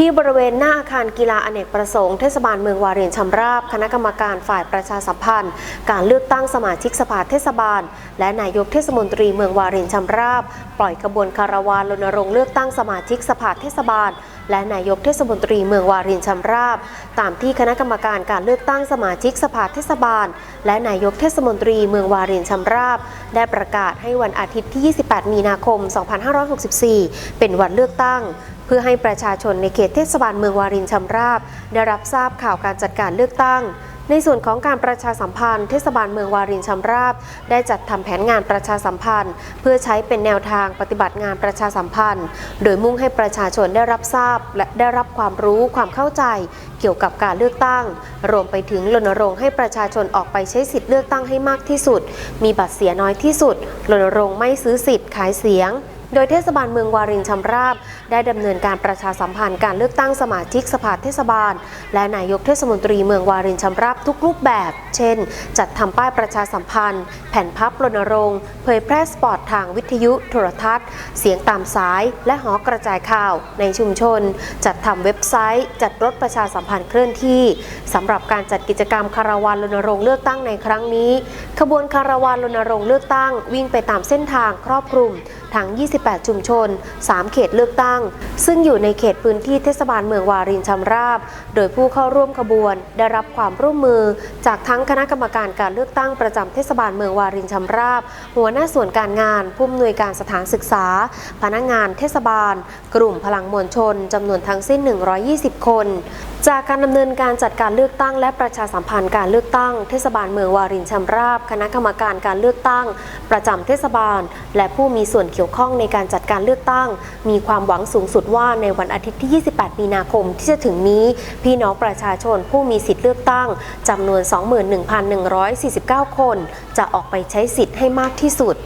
ที่บริเวณหน้าอาคารกีฬาอเนกประสงค์เทศบาลเมืองวารินชำราบ คณะกรรมการฝ่ายประชาสัมพันธ์ การเลือกตั้งสมาชิกสภาเทศบาล และนายกเทศมนตรีเมืองวารินชำราบ ปล่อยขบวนคาราวานรณรงค์เลือกตั้งสมาชิกสภาเทศบาล และนายกเทศมนตรีเมืองวารินชำราบ ตามที่คณะกรรมการการเลือกตั้งสมาชิกสภาเทศบาล และนายกเทศมนตรีเมืองวารินชำราบ ได้ประกาศให้วันอาทิตย์ที่ 28 มีนาคม 2564 เป็นวันเลือกตั้งเพื่อให้ประชาชนในเขตเทศบาลเมืองวารินชำราบ ได้รับทราบข่าวการจัดการเลือกตั้ง ในส่วนของการประชาสัมพันธ์เทศบาลเมืองวารินชำราบ ได้จัดทำแผนงานประชาสัมพันธ์ เพื่อใช้เป็นแนวทางปฏิบัติงานประชาสัมพันธ์ โดยมุ่งให้ประชาชนได้รับทราบ และได้รับความรู้ความเข้าใจ เกี่ยวกับการเลือกตั้ง รวมไปถึงรณรงค์ให้ประชาชนออกไปใช้สิทธิ์เลือกตั้งให้มากที่สุด มีบัตรเสียน้อยที่สุดรณรงค์ไม่ซื้อสิทธิ์ขายเสียง โดยเทศบาลเมืองวารินชำราบ ได้ดำเนินการประชาสัมพันธ์การเลือกตั้งสมาชิกสภาเทศบาล และนายกเทศมนตรีเมืองวารินชำราบทุกรูปแบบ เช่น จัดทำป้ายประชาสัมพันธ์ แผ่นพับรณรงค์เผยแพร่สปอตทางวิทยุโทรทัศน์ เสียงตามสาย และหอกระจายข่าว ในชุมชน จัดทำเว็บไซต์ จัดรถประชาสัมพันธ์เคลื่อนที่สำหรับการจัดกิจกรรมคาราวานรณรงค์เลือกตั้งในครั้งนี้ ขบวนคาราวานรณรงค์เลือกตั้ง วิ่งไปตามเส้นทางครอบคลุมทั้ง 20 8 ชุมชน 3 เขตเลือกตั้ง ซึ่งอยู่ในเขตพื้นที่เทศบาลเมืองวารินชำราบ โดยผู้เข้าร่วมขบวน ได้รับความร่วมมือ จากทั้งคณะกรรมการการเลือกตั้งประจำเทศบาลเมืองวารินชำราบ หัวหน้าส่วนการงาน ผู้อำนวยการสถานศึกษา พนักงานเทศบาล กลุ่มพลังมวลชนจำนวนทั้งสิ้น 120 คน จากการดำเนินการจัดการเลือกตั้ง และประชาสัมพันธ์การเลือกตั้ง เทศบาลเมืองวารินชำราบ คณะกรรมการการเลือกตั้ง ประจำเทศบาล และผู้มีส่วนเกี่ยวข้องในการจัดการเลือกตั้ง มีความหวังสูงสุดว่าในวันอาทิตย์ที่ 28 มีนาคมที่จะถึงนี้ พี่น้องประชาชนผู้มีสิทธิเลือกตั้งจำนวน 21,149 คน จะออกไปใช้สิทธิ์ให้มากที่สุด